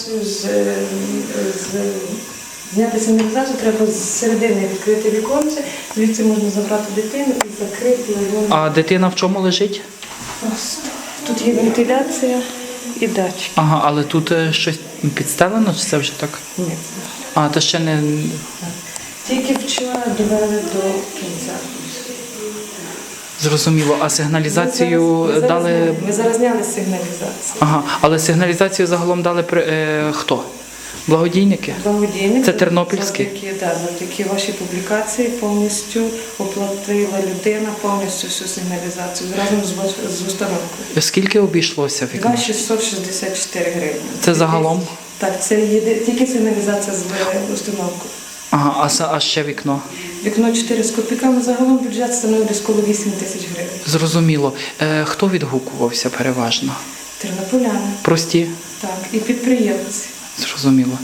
сигналізацію, з, е, з зняти сигналізацію, треба з середини відкрити віконце, звідси можна забрати дитину і закрити його. А дитина в чому лежить? Тут є вентиляція і датчик. Ага, але тут е, щось підстелено, чи це вже так? Ні. А, то ще не. Тільки вчора довели до кінця. Зрозуміло. А сигналізацію Ми зараз- ми зараз дали. Ми зараз зняли сигналізацію. Ага, але сигналізацію загалом дали при е, хто? Благодійники? Благодійник. Це тернопільський? Завдяки, да, завдяки вашій публікації повністю оплатила людина повністю всю сигналізацію разом з, з установкою. Скільки обійшлося вікно? 2664 гривні. Це загалом? Так, це єди... тільки сигналізація з установкою. Ага, а, са- а ще вікно. Вікно 4 з копійками, загалом бюджет становить десь коло 8 тисяч гривень. Зрозуміло. Е, хто відгукувався переважно? Тернополяни, Прості? так, і підприємці. Зрозуміло.